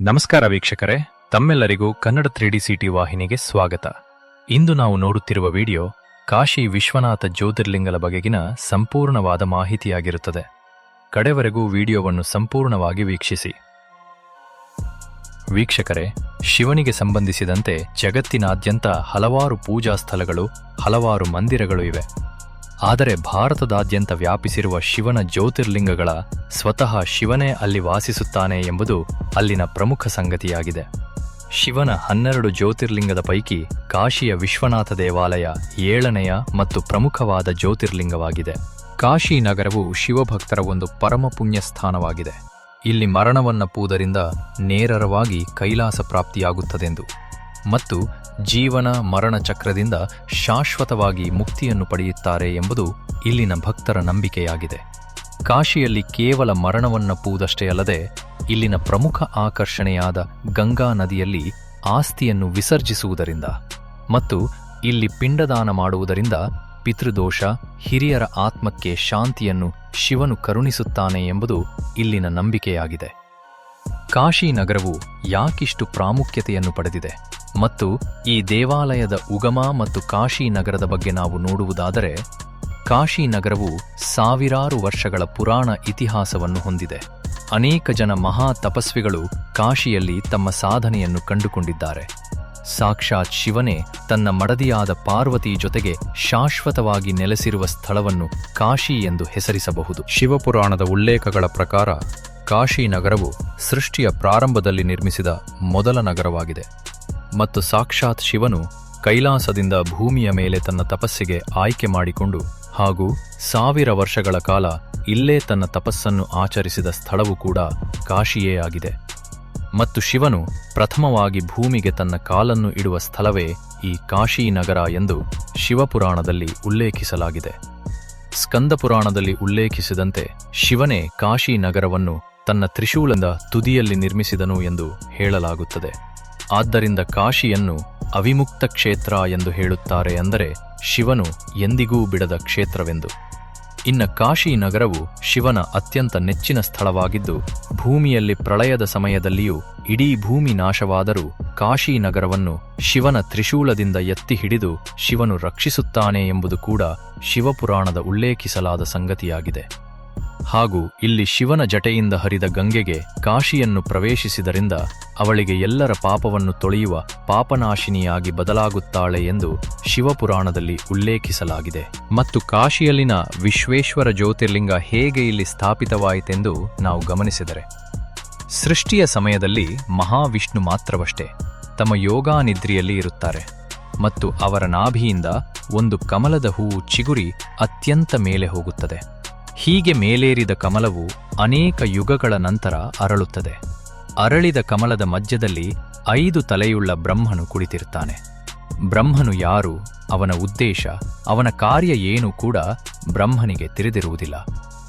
ನಮಸ್ಕಾರ ವೀಕ್ಷಕರೇ, ತಮ್ಮೆಲ್ಲರಿಗೂ ಕನ್ನಡ ತ್ರೀ ಡಿ ಸಿಟಿ ವಾಹಿನಿಗೆ ಸ್ವಾಗತ. ಇಂದು ನಾವು ನೋಡುತ್ತಿರುವ ವಿಡಿಯೋ ಕಾಶಿ ವಿಶ್ವನಾಥ ಜ್ಯೋತಿರ್ಲಿಂಗಲ ಬಗೆಗಿನ ಸಂಪೂರ್ಣವಾದ ಮಾಹಿತಿಯಾಗಿರುತ್ತದೆ. ಕಡೆವರೆಗೂ ವಿಡಿಯೋವನ್ನು ಸಂಪೂರ್ಣವಾಗಿ ವೀಕ್ಷಿಸಿ. ವೀಕ್ಷಕರೇ, ಶಿವನಿಗೆ ಸಂಬಂಧಿಸಿದಂತೆ ಜಗತ್ತಿನಾದ್ಯಂತ ಹಲವಾರು ಪೂಜಾ ಸ್ಥಳಗಳು, ಹಲವಾರು ಮಂದಿರಗಳು ಇವೆ. ಆದರೆ ಭಾರತದಾದ್ಯಂತ ವ್ಯಾಪಿಸಿರುವ ಶಿವನ ಜ್ಯೋತಿರ್ಲಿಂಗಗಳ ಸ್ವತಃ ಶಿವನೇ ಅಲ್ಲಿ ವಾಸಿಸುತ್ತಾನೆ ಎಂಬುದು ಅಲ್ಲಿನ ಪ್ರಮುಖ ಸಂಗತಿಯಾಗಿದೆ. ಶಿವನ ಹನ್ನೆರಡು ಜ್ಯೋತಿರ್ಲಿಂಗದ ಪೈಕಿ ಕಾಶಿಯ ವಿಶ್ವನಾಥ ದೇವಾಲಯ ಏಳನೆಯ ಮತ್ತು ಪ್ರಮುಖವಾದ ಜ್ಯೋತಿರ್ಲಿಂಗವಾಗಿದೆ. ಕಾಶಿ ನಗರವು ಶಿವಭಕ್ತರ ಒಂದು ಪರಮ ಪುಣ್ಯ ಸ್ಥಾನವಾಗಿದೆ ಇಲ್ಲಿ ಮರಣವನ್ನಪ್ಪುವುದರಿಂದ ನೇರರವಾಗಿ ಕೈಲಾಸ ಪ್ರಾಪ್ತಿಯಾಗುತ್ತದೆಂದು. ಮತ್ತು ಜೀವನ ಮರಣ ಚಕ್ರದಿಂದ ಶಾಶ್ವತವಾಗಿ ಮುಕ್ತಿಯನ್ನು ಪಡೆಯುತ್ತಾರೆ ಎಂಬುದು ಇಲ್ಲಿನ ಭಕ್ತರ ನಂಬಿಕೆಯಾಗಿದೆ. ಕಾಶಿಯಲ್ಲಿ ಕೇವಲ ಮರಣವನ್ನಪ್ಪುವುದಷ್ಟೇ ಅಲ್ಲದೆ ಇಲ್ಲಿನ ಪ್ರಮುಖ ಆಕರ್ಷಣೆಯಾದ ಗಂಗಾ ನದಿಯಲ್ಲಿ ಆಸ್ತಿಯನ್ನು ವಿಸರ್ಜಿಸುವುದರಿಂದ ಮತ್ತು ಇಲ್ಲಿ ಪಿಂಡದಾನ ಮಾಡುವುದರಿಂದ ಪಿತೃದೋಷ, ಹಿರಿಯರ ಆತ್ಮಕ್ಕೆ ಶಾಂತಿಯನ್ನು ಶಿವನು ಕರುಣಿಸುತ್ತಾನೆ ಎಂಬುದು ಇಲ್ಲಿನ ನಂಬಿಕೆಯಾಗಿದೆ. ಕಾಶಿ ನಗರವು ಯಾಕಿಷ್ಟು ಪ್ರಾಮುಖ್ಯತೆಯನ್ನು ಪಡೆದಿದೆ? ಮತ್ತು ಈ ದೇವಾಲಯದ ಉಗಮ ಮತ್ತು ಕಾಶಿ ನಗರದ ಬಗ್ಗೆ ನಾವು ನೋಡುವುದಾದರೆ, ಕಾಶಿ ನಗರವು ಸಾವಿರಾರು ವರ್ಷಗಳ ಪುರಾಣ ಇತಿಹಾಸವನ್ನು ಹೊಂದಿದೆ. ಅನೇಕ ಜನ ಮಹಾ ತಪಸ್ವಿಗಳು ಕಾಶಿಯಲ್ಲಿ ತಮ್ಮ ಸಾಧನೆಯನ್ನು ಕಂಡುಕೊಂಡಿದ್ದಾರೆ. ಸಾಕ್ಷಾತ್ ಶಿವನೇ ತನ್ನ ಮಡದಿಯಾದ ಪಾರ್ವತಿ ಜೊತೆಗೆ ಶಾಶ್ವತವಾಗಿ ನೆಲೆಸಿರುವ ಸ್ಥಳವನ್ನು ಕಾಶಿ ಎಂದು ಹೆಸರಿಸಬಹುದು. ಶಿವಪುರಾಣದ ಉಲ್ಲೇಖಗಳ ಪ್ರಕಾರ, ಕಾಶಿ ನಗರವು ಸೃಷ್ಟಿಯ ಪ್ರಾರಂಭದಲ್ಲಿ ನಿರ್ಮಿಸಿದ ಮೊದಲ ನಗರವಾಗಿದೆ. ಮತ್ತು ಸಾಕ್ಷಾತ್ ಶಿವನು ಕೈಲಾಸದಿಂದ ಭೂಮಿಯ ಮೇಲೆ ತನ್ನ ತಪಸ್ಸಿಗೆ ಆಯ್ಕೆ ಮಾಡಿಕೊಂಡು ಹಾಗೂ ಸಾವಿರ ವರ್ಷಗಳ ಕಾಲ ಇಲ್ಲೇ ತನ್ನ ತಪಸ್ಸನ್ನು ಆಚರಿಸಿದ ಸ್ಥಳವು ಕೂಡ ಕಾಶಿಯೇ ಆಗಿದೆ. ಮತ್ತು ಶಿವನು ಪ್ರಥಮವಾಗಿ ಭೂಮಿಗೆ ತನ್ನ ಕಾಲನ್ನು ಇಡುವ ಸ್ಥಳವೇ ಈ ಕಾಶಿ ನಗರ ಎಂದು ಶಿವಪುರಾಣದಲ್ಲಿ ಉಲ್ಲೇಖಿಸಲಾಗಿದೆ. ಸ್ಕಂದಪುರಾಣದಲ್ಲಿ ಉಲ್ಲೇಖಿಸಿದಂತೆ ಶಿವನೇ ಕಾಶಿ ನಗರವನ್ನು ತನ್ನ ತ್ರಿಶೂಲದ ತುದಿಯಲ್ಲಿ ನಿರ್ಮಿಸಿದನು ಎಂದು ಹೇಳಲಾಗುತ್ತದೆ. ಆದ್ದರಿಂದ ಕಾಶಿಯನ್ನು ಅವಿಮುಕ್ತ ಕ್ಷೇತ್ರ ಎಂದು ಹೇಳುತ್ತಾರೆ ಅಂದರೆ ಶಿವನು ಎಂದಿಗೂ ಬಿಡದ ಕ್ಷೇತ್ರವೆಂದು. ಇನ್ನ ಕಾಶಿ ನಗರವು ಶಿವನ ಅತ್ಯಂತ ನೆಚ್ಚಿನ ಸ್ಥಳವಾಗಿದ್ದು, ಭೂಮಿಯಲ್ಲಿ ಪ್ರಳಯದ ಸಮಯದಲ್ಲಿಯೂ ಇಡೀ ಭೂಮಿ ನಾಶವಾದರೂ ಕಾಶಿ ನಗರವನ್ನು ಶಿವನ ತ್ರಿಶೂಲದಿಂದ ಎತ್ತಿ ಹಿಡಿದು ಶಿವನು ರಕ್ಷಿಸುತ್ತಾನೆ ಎಂಬುದು ಕೂಡ ಶಿವಪುರಾಣದ ಉಲ್ಲೇಖಿಸಲಾದ ಸಂಗತಿಯಾಗಿದೆ. ಹಾಗೂ ಇಲ್ಲಿ ಶಿವನ ಜಟೆಯಿಂದ ಹರಿದ ಗಂಗೆಗೆ ಕಾಶಿಯನ್ನು ಪ್ರವೇಶಿಸಿದರಿಂದ ಅವಳಿಗೆ ಎಲ್ಲರ ಪಾಪವನ್ನು ತೊಳೆಯುವ ಪಾಪನಾಶಿನಿಯಾಗಿ ಬದಲಾಗುತ್ತಾಳೆ ಎಂದು ಶಿವಪುರಾಣದಲ್ಲಿ ಉಲ್ಲೇಖಿಸಲಾಗಿದೆ. ಮತ್ತು ಕಾಶಿಯಲ್ಲಿನ ವಿಶ್ವೇಶ್ವರ ಜ್ಯೋತಿರ್ಲಿಂಗ ಹೇಗೆ ಇಲ್ಲಿ ಸ್ಥಾಪಿತವಾಯಿತೆಂದು ನಾವು ಗಮನಿಸಿದರೆ, ಸೃಷ್ಟಿಯ ಸಮಯದಲ್ಲಿ ಮಹಾವಿಷ್ಣು ಮಾತ್ರವಷ್ಟೇ ತಮ್ಮ ಯೋಗಾನಿದ್ರಿಯಲ್ಲಿ ಇರುತ್ತಾರೆ ಮತ್ತು ಅವರ ನಾಭಿಯಿಂದ ಒಂದು ಕಮಲದ ಹೂವು ಚಿಗುರಿ ಅತ್ಯಂತ ಮೇಲೆ ಹೋಗುತ್ತದೆ. ಹೀಗೆ ಮೇಲೇರಿದ ಕಮಲವು ಅನೇಕ ಯುಗಗಳ ನಂತರ ಅರಳುತ್ತದೆ. ಅರಳಿದ ಕಮಲದ ಮಧ್ಯದಲ್ಲಿ ಐದು ತಲೆಯುಳ್ಳ ಬ್ರಹ್ಮನು ಕುಳಿತಿರುತ್ತಾನೆ ಬ್ರಹ್ಮನು ಯಾರು, ಅವನ ಉದ್ದೇಶ, ಅವನ ಕಾರ್ಯ ಏನು ಕೂಡ ಬ್ರಹ್ಮನಿಗೆ ತಿಳಿದಿರುವುದಿಲ್ಲ.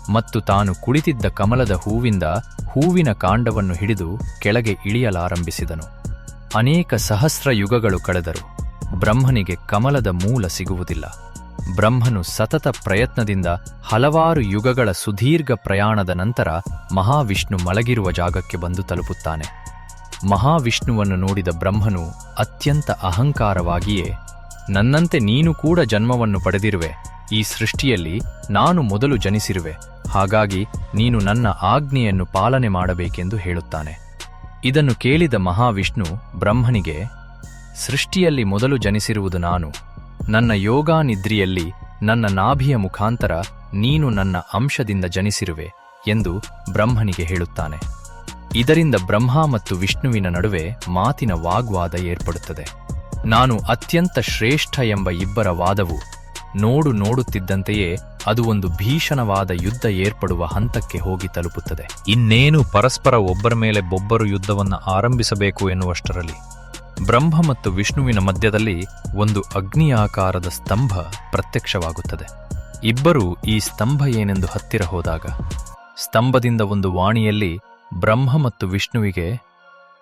ಮತ್ತು ತಾನು ಕುಳಿತಿದ್ದ ಕಮಲದ ಹೂವಿಂದ ಹೂವಿನ ಕಾಂಡವನ್ನು ಹಿಡಿದು ಕೆಳಗೆ ಇಳಿಯಲಾರಂಭಿಸಿದನು. ಅನೇಕ ಸಹಸ್ರ ಯುಗಗಳು ಕಳೆದರು ಬ್ರಹ್ಮನಿಗೆ ಕಮಲದ ಮೂಲ ಸಿಗುವುದಿಲ್ಲ. ಬ್ರಹ್ಮನು ಸತತ ಪ್ರಯತ್ನದಿಂದ ಹಲವಾರು ಯುಗಗಳ ಸುದೀರ್ಘ ಪ್ರಯಾಣದ ನಂತರ ಮಹಾವಿಷ್ಣು ಮಲಗಿರುವ ಜಾಗಕ್ಕೆ ಬಂದು ತಲುಪುತ್ತಾನೆ. ಮಹಾವಿಷ್ಣುವನ್ನು ನೋಡಿದ ಬ್ರಹ್ಮನು ಅತ್ಯಂತ ಅಹಂಕಾರವಾಗಿಯೇ, ನನ್ನಂತೆ ನೀನು ಕೂಡ ಜನ್ಮವನ್ನು ಪಡೆದಿರುವೆ. ಈ ಸೃಷ್ಟಿಯಲ್ಲಿ ನಾನು ಮೊದಲು ಜನಿಸಿರುವೆ. ಹಾಗಾಗಿ ನೀನು ನನ್ನ ಆಜ್ಞೆಯನ್ನು ಪಾಲನೆ ಮಾಡಬೇಕೆಂದು ಹೇಳುತ್ತಾನೆ ಇದನ್ನು ಕೇಳಿದ ಮಹಾವಿಷ್ಣು ಬ್ರಹ್ಮನಿಗೆ, ಸೃಷ್ಟಿಯಲ್ಲಿ ಮೊದಲು ಜನಿಸಿರುವುದು ನಾನು. ನನ್ನ ಯೋಗಾನಿದ್ರಿಯಲ್ಲಿ ನನ್ನ ನಾಭಿಯ ಮುಖಾಂತರ ನೀನು ನನ್ನ ಅಂಶದಿಂದ ಜನಿಸಿರುವೆ ಎಂದು ಬ್ರಹ್ಮನಿಗೆ ಹೇಳುತ್ತಾನೆ. ಇದರಿಂದ ಬ್ರಹ್ಮ ಮತ್ತು ವಿಷ್ಣುವಿನ ನಡುವೆ ಮಾತಿನ ವಾಗ್ವಾದ ಏರ್ಪಡುತ್ತದೆ. ನಾನು ಅತ್ಯಂತ ಶ್ರೇಷ್ಠ ಎಂಬ ಇಬ್ಬರ ವಾದವು ನೋಡು ನೋಡುತ್ತಿದ್ದಂತೆಯೇ ಅದು ಒಂದು ಭೀಷಣವಾದ ಯುದ್ಧ ಏರ್ಪಡುವ ಹಂತಕ್ಕೆ ಹೋಗಿ ತಲುಪುತ್ತದೆ. ಇನ್ನೇನು ಪರಸ್ಪರ ಒಬ್ಬರ ಮೇಲೆ ಬೊಬ್ಬರು ಯುದ್ಧವನ್ನು ಆರಂಭಿಸಬೇಕು ಎನ್ನುವಷ್ಟರಲ್ಲಿ ಬ್ರಹ್ಮ ಮತ್ತು ವಿಷ್ಣುವಿನ ಮಧ್ಯದಲ್ಲಿ ಒಂದು ಅಗ್ನಿಯಾಕಾರದ ಸ್ತಂಭ ಪ್ರತ್ಯಕ್ಷವಾಗುತ್ತದೆ. ಇಬ್ಬರೂ ಈ ಸ್ತಂಭ ಏನೆಂದು ಹತ್ತಿರ ಹೋದಾಗ, ಸ್ತಂಭದಿಂದ ಒಂದು ವಾಣಿಯಲ್ಲಿ ಬ್ರಹ್ಮ ಮತ್ತು ವಿಷ್ಣುವಿಗೆ,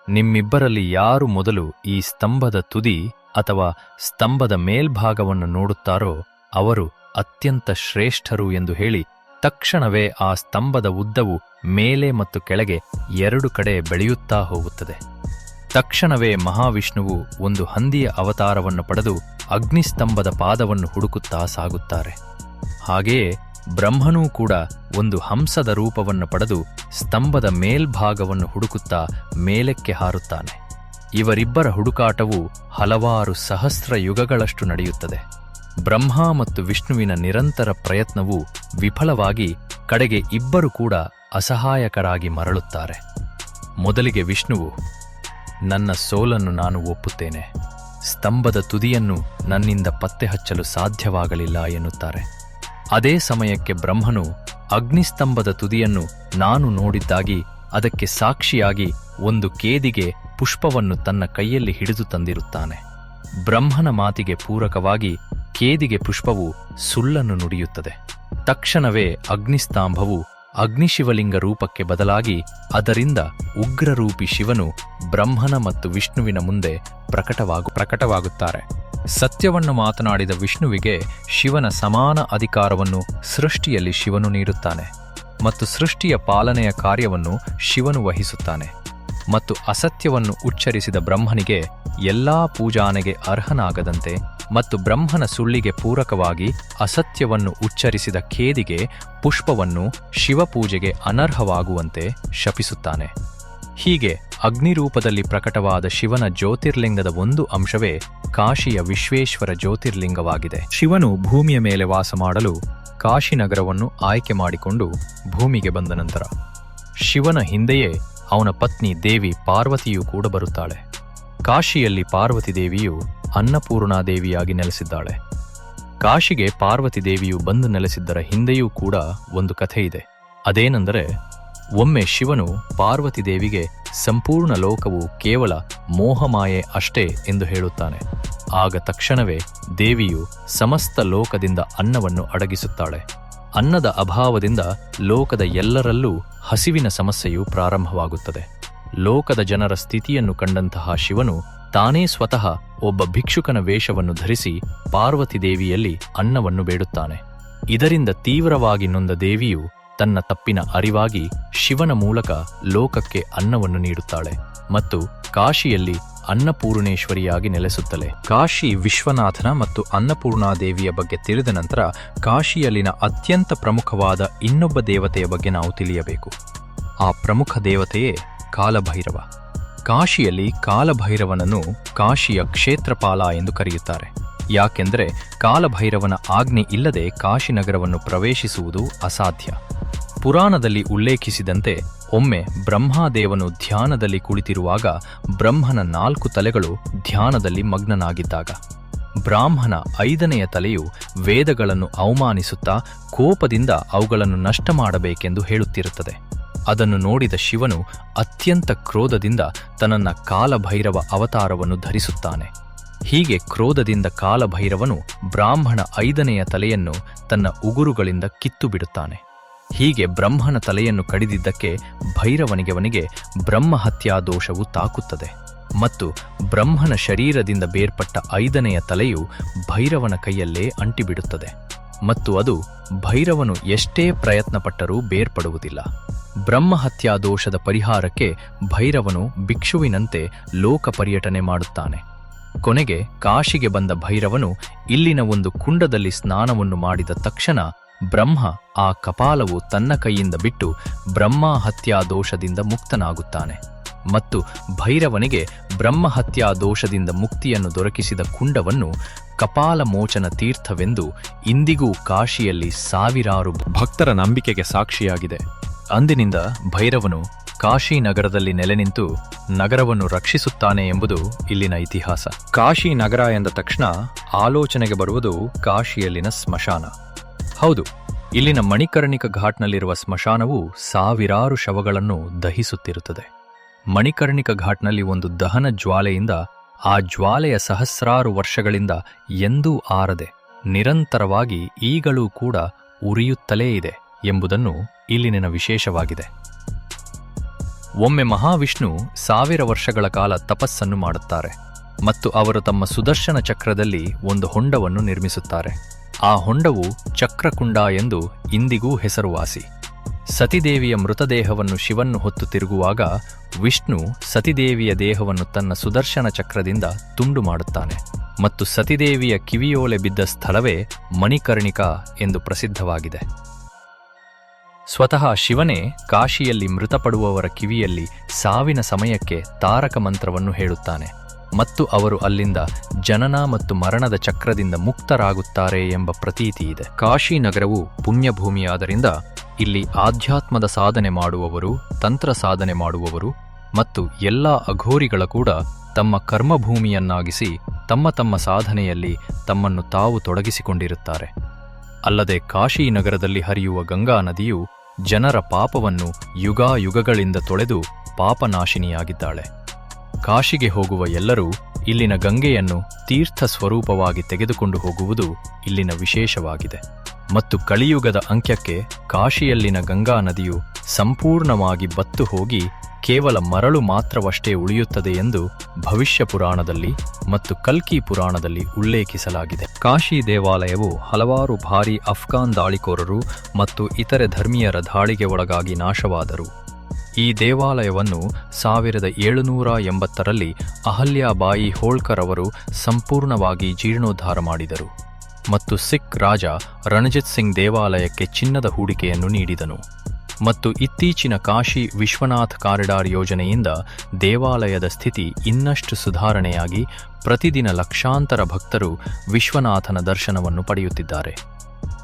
ನಿಮ್ಮಿಬ್ಬರಲ್ಲಿ ಯಾರು ಮೊದಲು ಈ ಸ್ತಂಭದ ತುದಿ ಅಥವಾ ಸ್ತಂಭದ ಮೇಲ್ಭಾಗವನ್ನು ನೋಡುತ್ತಾರೋ ಅವರು ಅತ್ಯಂತ ಶ್ರೇಷ್ಠರು ಎಂದು ಹೇಳಿ, ತಕ್ಷಣವೇ ಆ ಸ್ತಂಭದ ಉದ್ದವು ಮೇಲೆ ಮತ್ತು ಕೆಳಗೆ ಎರಡು ಕಡೆ ಬೆಳೆಯುತ್ತಾ ಹೋಗುತ್ತದೆ. ತಕ್ಷಣವೇ ಮಹಾವಿಷ್ಣುವು ಒಂದು ಹಂದಿಯ ಅವತಾರವನ್ನು ಪಡೆದು ಅಗ್ನಿಸ್ತಂಭದ ಪಾದವನ್ನು ಹುಡುಕುತ್ತಾ ಸಾಗುತ್ತಾರೆ. ಹಾಗೆಯೇ ಬ್ರಹ್ಮನೂ ಕೂಡ ಒಂದು ಹಂಸದ ರೂಪವನ್ನು ಪಡೆದು ಸ್ತಂಭದ ಮೇಲ್ಭಾಗವನ್ನು ಹುಡುಕುತ್ತಾ ಮೇಲಕ್ಕೆ ಹಾರುತ್ತಾನೆ. ಇವರಿಬ್ಬರ ಹುಡುಕಾಟವು ಹಲವಾರು ಸಹಸ್ರ ಯುಗಗಳಷ್ಟು ನಡೆಯುತ್ತದೆ. ಬ್ರಹ್ಮ ಮತ್ತು ವಿಷ್ಣುವಿನ ನಿರಂತರ ಪ್ರಯತ್ನವು ವಿಫಲವಾಗಿ ಕಡೆಗೆ ಇಬ್ಬರು ಕೂಡ ಅಸಹಾಯಕರಾಗಿ ಮರಳುತ್ತಾರೆ. ಮೊದಲಿಗೆ ವಿಷ್ಣುವು ನನ್ನ ಸೋಲನ್ನು ನಾನು ಒಪ್ಪುತ್ತೇನೆ. ಸ್ತಂಭದ ತುದಿಯನ್ನು ನನ್ನಿಂದ ಪತ್ತೆ ಹಚ್ಚಲು ಸಾಧ್ಯವಾಗಲಿಲ್ಲ ಎನ್ನುತ್ತಾರೆ. ಅದೇ ಸಮಯಕ್ಕೆ ಬ್ರಹ್ಮನು ಅಗ್ನಿಸ್ತಂಭದ ತುದಿಯನ್ನು ನಾನು ನೋಡಿದ್ದಾಗಿ ಅದಕ್ಕೆ ಸಾಕ್ಷಿಯಾಗಿ ಒಂದು ಕೇದಿಗೆ ಪುಷ್ಪವನ್ನು ತನ್ನ ಕೈಯಲ್ಲಿ ಹಿಡಿದು ತಂದಿರುತ್ತಾನೆ. ಬ್ರಹ್ಮನ ಮಾತಿಗೆ ಪೂರಕವಾಗಿ ಕೇದಿಗೆ ಪುಷ್ಪವು ಸುಳ್ಳನ್ನು ನುಡಿಯುತ್ತದೆ. ತಕ್ಷಣವೇ ಅಗ್ನಿಸ್ತಂಭವು ಅಗ್ನಿಶಿವಲಿಂಗ ರೂಪಕ್ಕೆ ಬದಲಾಗಿ ಅದರಿಂದ ಉಗ್ರರೂಪಿ ಶಿವನು ಬ್ರಹ್ಮನ ಮತ್ತು ವಿಷ್ಣುವಿನ ಮುಂದೆ ಪ್ರಕಟವಾಗು, ಪ್ರಕಟವಾಗುತ್ತಾರೆ. ಸತ್ಯವನ್ನು ಮಾತನಾಡಿದ ವಿಷ್ಣುವಿಗೆ ಶಿವನ ಸಮಾನ ಅಧಿಕಾರವನ್ನು ಸೃಷ್ಟಿಯಲ್ಲಿ ಶಿವನು ನೀಡುತ್ತಾನೆ ಮತ್ತು ಸೃಷ್ಟಿಯ ಪಾಲನೆಯ ಕಾರ್ಯವನ್ನು ಶಿವನು ವಹಿಸುತ್ತಾನೆ ಮತ್ತು ಅಸತ್ಯವನ್ನು ಉಚ್ಚರಿಸಿದ ಬ್ರಹ್ಮನಿಗೆ ಎಲ್ಲಾ ಪೂಜಾನೆಗೆ ಅರ್ಹನಾಗದಂತೆ ಮತ್ತು ಬ್ರಹ್ಮನ ಸುಳ್ಳಿಗೆ ಪೂರಕವಾಗಿ ಅಸತ್ಯವನ್ನು ಉಚ್ಚರಿಸಿದ ಖೇದಿಗೆ ಪುಷ್ಪವನ್ನು ಶಿವಪೂಜೆಗೆ ಅನರ್ಹವಾಗುವಂತೆ ಶಪಿಸುತ್ತಾನೆ. ಹೀಗೆ ಅಗ್ನಿರೂಪದಲ್ಲಿ ಪ್ರಕಟವಾದ ಶಿವನ ಜ್ಯೋತಿರ್ಲಿಂಗದ ಒಂದು ಅಂಶವೇ ಕಾಶಿಯ ವಿಶ್ವೇಶ್ವರ ಜ್ಯೋತಿರ್ಲಿಂಗವಾಗಿದೆ. ಶಿವನು ಭೂಮಿಯ ಮೇಲೆ ವಾಸ ಮಾಡಲು ಕಾಶಿನಗರವನ್ನು ಆಯ್ಕೆ ಮಾಡಿಕೊಂಡು ಭೂಮಿಗೆ ಬಂದ ನಂತರ ಶಿವನ ಹಿಂದೆಯೇ ಅವನ ಪತ್ನಿ ದೇವಿ ಪಾರ್ವತಿಯೂ ಕೂಡ ಬರುತ್ತಾಳೆ. ಕಾಶಿಯಲ್ಲಿ ಪಾರ್ವತಿ ದೇವಿಯು ಅನ್ನಪೂರ್ಣಾದೇವಿಯಾಗಿ ನೆಲೆಸಿದ್ದಾಳೆ. ಕಾಶಿಗೆ ಪಾರ್ವತಿ ದೇವಿಯು ಬಂದು ನೆಲೆಸಿದ್ದರ ಹಿಂದೆಯೂ ಕೂಡ ಒಂದು ಕಥೆ ಇದೆ. ಅದೇನೆಂದರೆ, ಒಮ್ಮೆ ಶಿವನು ಪಾರ್ವತಿ ದೇವಿಗೆ ಸಂಪೂರ್ಣ ಲೋಕವು ಕೇವಲ ಮೋಹಮಾಯೆ ಅಷ್ಟೇ ಎಂದು ಹೇಳುತ್ತಾನೆ. ಆಗ ತಕ್ಷಣವೇ ದೇವಿಯು ಸಮಸ್ತ ಲೋಕದಿಂದ ಅನ್ನವನ್ನು ಅಡಗಿಸುತ್ತಾಳೆ. ಅನ್ನದ ಅಭಾವದಿಂದ ಲೋಕದ ಎಲ್ಲರಲ್ಲೂ ಹಸಿವಿನ ಸಮಸ್ಯೆಯು ಪ್ರಾರಂಭವಾಗುತ್ತದೆ. ಲೋಕದ ಜನರ ಸ್ಥಿತಿಯನ್ನು ಕಂಡಂತಹ ಶಿವನು ತಾನೇ ಸ್ವತಃ ಒಬ್ಬ ಭಿಕ್ಷುಕನ ವೇಷವನ್ನು ಧರಿಸಿ ಪಾರ್ವತಿ ದೇವಿಯಲ್ಲಿ ಅನ್ನವನ್ನು ಬೇಡುತ್ತಾನೆ. ಇದರಿಂದ ತೀವ್ರವಾಗಿ ನೊಂದ ದೇವಿಯು ತನ್ನ ತಪ್ಪಿನ ಅರಿವಾಗಿ ಶಿವನ ಮೂಲಕ ಲೋಕಕ್ಕೆ ಅನ್ನವನ್ನು ನೀಡುತ್ತಾಳೆ ಮತ್ತು ಕಾಶಿಯಲ್ಲಿ ಅನ್ನಪೂರ್ಣೇಶ್ವರಿಯಾಗಿ ನೆಲೆಸುತ್ತಲೆ. ಕಾಶಿ ವಿಶ್ವನಾಥನ ಮತ್ತು ಅನ್ನಪೂರ್ಣಾದೇವಿಯ ಬಗ್ಗೆ ತಿಳಿದ ನಂತರ ಕಾಶಿಯಲ್ಲಿನ ಅತ್ಯಂತ ಪ್ರಮುಖವಾದ ಇನ್ನೊಬ್ಬ ದೇವತೆಯ ಬಗ್ಗೆ ನಾವು ತಿಳಿಯಬೇಕು. ಆ ಪ್ರಮುಖ ದೇವತೆಯೇ ಕಾಲಭೈರವ. ಕಾಶಿಯಲ್ಲಿ ಕಾಲಭೈರವನನ್ನು ಕಾಶಿಯ ಕ್ಷೇತ್ರಪಾಲ ಎಂದು ಕರೆಯುತ್ತಾರೆ. ಯಾಕೆಂದರೆ ಕಾಲಭೈರವನ ಆಜ್ಞೆ ಇಲ್ಲದೆ ಕಾಶಿನಗರವನ್ನು ಪ್ರವೇಶಿಸುವುದು ಅಸಾಧ್ಯ. ಪುರಾಣದಲ್ಲಿ ಉಲ್ಲೇಖಿಸಿದಂತೆ ಒಮ್ಮೆ ಬ್ರಹ್ಮಾದೇವನು ಧ್ಯಾನದಲ್ಲಿ ಕುಳಿತಿರುವಾಗ ಬ್ರಹ್ಮನ ನಾಲ್ಕು ತಲೆಗಳು ಧ್ಯಾನದಲ್ಲಿ ಮಗ್ನನಾಗಿದ್ದಾಗ. ಬ್ರಾಹ್ಮಣ ಐದನೆಯ ತಲೆಯು ವೇದಗಳನ್ನು ಅವಮಾನಿಸುತ್ತಾ ಕೋಪದಿಂದ ಅವುಗಳನ್ನು ನಷ್ಟ ಮಾಡಬೇಕೆಂದು ಹೇಳುತ್ತಿರುತ್ತದೆ. ಅದನ್ನು ನೋಡಿದ ಶಿವನು ಅತ್ಯಂತ ಕ್ರೋಧದಿಂದ ತನ್ನ ಕಾಲಭೈರವ ಅವತಾರವನ್ನು ಧರಿಸುತ್ತಾನೆ. ಹೀಗೆ ಕ್ರೋಧದಿಂದ ಕಾಲಭೈರವನು ಬ್ರಾಹ್ಮಣ ಐದನೆಯ ತಲೆಯನ್ನು ತನ್ನ ಉಗುರುಗಳಿಂದ ಕಿತ್ತು ಬಿಡುತ್ತಾನೆ ಹೀಗೆ ಬ್ರಹ್ಮನ ತಲೆಯನ್ನು ಕಡಿದಿದ್ದಕ್ಕೆ ಭೈರವನಿಗೆವನಿಗೆ ಬ್ರಹ್ಮಹತ್ಯಾ ದೋಷವು ತಾಕುತ್ತದೆ. ಮತ್ತು ಬ್ರಹ್ಮನ ಶರೀರದಿಂದ ಬೇರ್ಪಟ್ಟ ಐದನೆಯ ತಲೆಯು ಭೈರವನ ಕೈಯಲ್ಲೇ ಅಂಟಿಬಿಡುತ್ತದೆ. ಮತ್ತು ಅದು ಭೈರವನು ಎಷ್ಟೇ ಪ್ರಯತ್ನಪಟ್ಟರೂ ಬೇರ್ಪಡುವುದಿಲ್ಲ. ಬ್ರಹ್ಮಹತ್ಯಾ ದೋಷದ ಪರಿಹಾರಕ್ಕೆ ಭೈರವನು ಭಿಕ್ಷುವಿನಂತೆ ಲೋಕ ಪರ್ಯಟನೆ ಮಾಡುತ್ತಾನೆ. ಕೊನೆಗೆ ಕಾಶಿಗೆ ಬಂದ ಭೈರವನು ಇಲ್ಲಿನ ಒಂದು ಕುಂಡದಲ್ಲಿ ಸ್ನಾನವನ್ನು ಮಾಡಿದ ತಕ್ಷಣ ಬ್ರಹ್ಮ ಆ ಕಪಾಲವು ತನ್ನ ಕೈಯಿಂದ ಬಿಟ್ಟು ಬ್ರಹ್ಮಹತ್ಯಾ ದೋಷದಿಂದ ಮುಕ್ತನಾಗುತ್ತಾನೆ. ಮತ್ತು ಭೈರವನಿಗೆ ಬ್ರಹ್ಮಹತ್ಯಾ ದೋಷದಿಂದ ಮುಕ್ತಿಯನ್ನು ದೊರಕಿಸಿದ ಕುಂಡವನ್ನು ಕಪಾಲಮೋಚನ ತೀರ್ಥವೆಂದು ಇಂದಿಗೂ ಕಾಶಿಯಲ್ಲಿ ಸಾವಿರಾರು ಭಕ್ತರ ನಂಬಿಕೆಗೆ ಸಾಕ್ಷಿಯಾಗಿದೆ. ಅಂದಿನಿಂದ ಭೈರವನು ಕಾಶಿ ನಗರದಲ್ಲಿ ನೆಲೆ ನಿಂತು ನಗರವನ್ನು ರಕ್ಷಿಸುತ್ತಾನೆ ಎಂಬುದು ಇಲ್ಲಿನ ಇತಿಹಾಸ. ಕಾಶಿ ನಗರ ಎಂದ ತಕ್ಷಣ ಆಲೋಚನೆಗೆ ಬರುವುದು ಕಾಶಿಯಲ್ಲಿನ ಸ್ಮಶಾನ. ಹೌದು ಇಲ್ಲಿನ ಮಣಿಕರ್ಣಿಕ ಘಾಟ್ನಲ್ಲಿರುವ ಸ್ಮಶಾನವು ಸಾವಿರಾರು ಶವಗಳನ್ನು ದಹಿಸುತ್ತಿರುತ್ತದೆ. ಮಣಿಕರ್ಣಿಕ ಘಾಟ್ನಲ್ಲಿ ಒಂದು ದಹನ ಜ್ವಾಲೆಯಿಂದ ಆ ಜ್ವಾಲೆಯ ಸಹಸ್ರಾರು ವರ್ಷಗಳಿಂದ ಎಂದೂ ಆರದೆ ನಿರಂತರವಾಗಿ ಈಗಲೂ ಕೂಡ ಉರಿಯುತ್ತಲೇ ಇದೆ ಎಂಬುದನ್ನು ಇಲ್ಲಿನ ವಿಶೇಷವಾಗಿದೆ. ಒಮ್ಮೆ ಮಹಾವಿಷ್ಣು ಸಾವಿರ ವರ್ಷಗಳ ಕಾಲ ತಪಸ್ಸನ್ನು ಮಾಡುತ್ತಾರೆ ಮತ್ತು ಅವರು ತಮ್ಮ ಸುದರ್ಶನ ಚಕ್ರದಲ್ಲಿ ಒಂದು ಹೊಂಡವನ್ನು ನಿರ್ಮಿಸುತ್ತಾರೆ. ಆ ಹೊಂಡವು ಚಕ್ರಕುಂಡ ಎಂದು ಇಂದಿಗೂ ಹೆಸರುವಾಸಿ. ಸತಿದೇವಿಯ ಮೃತದೇಹವನ್ನು ಶಿವನ್ನು ಹೊತ್ತು ತಿರುಗುವಾಗ ವಿಷ್ಣು ಸತಿದೇವಿಯ ದೇಹವನ್ನು ತನ್ನ ಸುದರ್ಶನ ಚಕ್ರದಿಂದ ತುಂಡು ಮಾಡುತ್ತಾನೆ ಮತ್ತು ಸತಿದೇವಿಯ ಕಿವಿಯೋಲೆ ಬಿದ್ದ ಸ್ಥಳವೇ ಮಣಿಕರ್ಣಿಕಾ ಎಂದು ಪ್ರಸಿದ್ಧವಾಗಿದೆ. ಸ್ವತಃ ಶಿವನೇ ಕಾಶಿಯಲ್ಲಿ ಮೃತಪಡುವವರ ಕಿವಿಯಲ್ಲಿ ಸಾವಿನ ಸಮಯಕ್ಕೆ ತಾರಕ ಮಂತ್ರವನ್ನು ಹೇಳುತ್ತಾನೆ ಮತ್ತು ಅವರು ಅಲ್ಲಿಂದ ಜನನ ಮತ್ತು ಮರಣದ ಚಕ್ರದಿಂದ ಮುಕ್ತರಾಗುತ್ತಾರೆ ಎಂಬ ಪ್ರತೀತಿ ಇದೆ ಕಾಶಿ ನಗರವು ಪುಣ್ಯಭೂಮಿಯಾದ್ದರಿಂದ ಇಲ್ಲಿ ಆಧ್ಯಾತ್ಮದ ಸಾಧನೆ ಮಾಡುವವರು, ತಂತ್ರ ಸಾಧನೆ ಮಾಡುವವರು ಮತ್ತು ಎಲ್ಲ ಅಘೋರಿಗಳ ಕೂಡ ತಮ್ಮ ಕರ್ಮಭೂಮಿಯನ್ನಾಗಿಸಿ ತಮ್ಮ ತಮ್ಮ ಸಾಧನೆಯಲ್ಲಿ ತಮ್ಮನ್ನು ತಾವು ತೊಡಗಿಸಿಕೊಂಡಿರುತ್ತಾರೆ. ಅಲ್ಲದೆ ಕಾಶಿ ನಗರದಲ್ಲಿ ಹರಿಯುವ ಗಂಗಾ ನದಿಯು ಜನರ ಪಾಪವನ್ನು ಯುಗಾಯುಗಗಳಿಂದ ತೊಳೆದು ಪಾಪನಾಶಿನಿಯಾಗಿದ್ದಾಳೆ. ಕಾಶಿಗೆ ಹೋಗುವ ಎಲ್ಲರೂ ಇಲ್ಲಿನ ಗಂಗೆಯನ್ನು ತೀರ್ಥ ಸ್ವರೂಪವಾಗಿ ತೆಗೆದುಕೊಂಡು ಹೋಗುವುದು ಇಲ್ಲಿನ ವಿಶೇಷವಾಗಿದೆ. ಮತ್ತು ಕಳಿಯುಗದ ಅಂತ್ಯಕ್ಕೆ ಕಾಶಿಯಲ್ಲಿನ ಗಂಗಾ ನದಿಯು ಸಂಪೂರ್ಣವಾಗಿ ಬತ್ತು ಹೋಗಿ ಕೇವಲ ಮರಳು ಮಾತ್ರವಷ್ಟೇ ಉಳಿಯುತ್ತದೆ ಎಂದು ಭವಿಷ್ಯ ಪುರಾಣದಲ್ಲಿ ಮತ್ತು ಕಲ್ಕಿ ಪುರಾಣದಲ್ಲಿ ಉಲ್ಲೇಖಿಸಲಾಗಿದೆ. ಕಾಶಿ ದೇವಾಲಯವು ಹಲವಾರು ಭಾರಿ ಅಫ್ಘಾನ್ ದಾಳಿಕೋರರು ಮತ್ತು ಇತರೆ ಧರ್ಮೀಯರ ದಾಳಿಗೆ ಒಳಗಾಗಿ ನಾಶವಾದರು. ಈ ದೇವಾಲಯವನ್ನು ಸಾವಿರದ ಏಳುನೂರ ಎಂಬತ್ತರಲ್ಲಿ ಅಹಲ್ಯಾಬಾಯಿ ಹೋಳ್ಕರ್ ಅವರು ಸಂಪೂರ್ಣವಾಗಿ ಜೀರ್ಣೋದ್ಧಾರ ಮಾಡಿದರು. ಮತ್ತು ಸಿಖ್ ರಾಜ ರಣಜಿತ್ ಸಿಂಗ್ ದೇವಾಲಯಕ್ಕೆ ಚಿನ್ನದ ಹೂಡಿಕೆಯನ್ನು ನೀಡಿದನು. ಮತ್ತು ಇತ್ತೀಚಿನ ಕಾಶಿ ವಿಶ್ವನಾಥ್ ಕಾರಿಡಾರ್ ಯೋಜನೆಯಿಂದ ದೇವಾಲಯದ ಸ್ಥಿತಿ ಇನ್ನಷ್ಟು ಸುಧಾರಣೆಯಾಗಿ ಪ್ರತಿದಿನ ಲಕ್ಷಾಂತರ ಭಕ್ತರು ವಿಶ್ವನಾಥನ ದರ್ಶನವನ್ನು ಪಡೆಯುತ್ತಿದ್ದಾರೆ.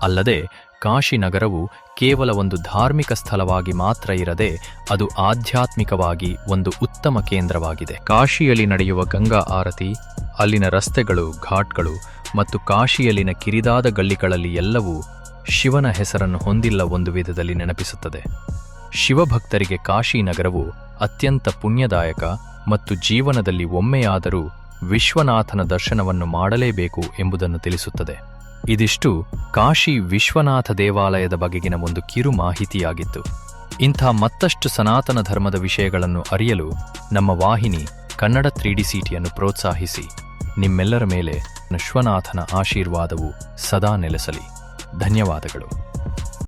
ಅಲ್ಲದೆ ಕಾಶಿ ನಗರವು ಕೇವಲ ಒಂದು ಧಾರ್ಮಿಕ ಸ್ಥಳವಾಗಿ ಮಾತ್ರ ಇರದೆ, ಅದು ಆಧ್ಯಾತ್ಮಿಕವಾಗಿ ಒಂದು ಉತ್ತಮ ಕೇಂದ್ರವಾಗಿದೆ. ಕಾಶಿಯಲ್ಲಿ ನಡೆಯುವ ಗಂಗಾ ಆರತಿ, ಅಲ್ಲಿನ ರಸ್ತೆಗಳು, ಘಾಟ್ಗಳು ಮತ್ತು ಕಾಶಿಯಲ್ಲಿನ ಕಿರಿದಾದ ಗಲ್ಲಿಗಳಲ್ಲಿ ಎಲ್ಲವೂ ಶಿವನ ಹೆಸರನ್ನು ಹೊಂದಿಲ್ಲ ಒಂದು ವಿಧದಲ್ಲಿ ನೆನಪಿಸುತ್ತದೆ. ಶಿವಭಕ್ತರಿಗೆ ಕಾಶಿ ನಗರವು ಅತ್ಯಂತ ಪುಣ್ಯದಾಯಕ ಮತ್ತು ಜೀವನದಲ್ಲಿ ಒಮ್ಮೆಯಾದರೂ ವಿಶ್ವನಾಥನ ದರ್ಶನವನ್ನು ಮಾಡಲೇಬೇಕು ಎಂಬುದನ್ನು ತಿಳಿಸುತ್ತದೆ. ಇದಿಷ್ಟು ಕಾಶಿ ವಿಶ್ವನಾಥ ದೇವಾಲಯದ ಬಗೆಗಿನ ಒಂದು ಕಿರು ಮಾಹಿತಿಯಾಗಿತ್ತು. ಇಂಥ ಮತ್ತಷ್ಟು ಸನಾತನ ಧರ್ಮದ ವಿಷಯಗಳನ್ನು ಅರಿಯಲು ನಮ್ಮ ವಾಹಿನಿ ಕನ್ನಡ ತ್ರೀಡಿ ಸಿಟಿಯನ್ನು ಪ್ರೋತ್ಸಾಹಿಸಿ. ನಿಮ್ಮೆಲ್ಲರ ಮೇಲೆ ವಿಶ್ವನಾಥನ ಆಶೀರ್ವಾದವು ಸದಾ ನೆಲೆಸಲಿ. ಧನ್ಯವಾದಗಳು.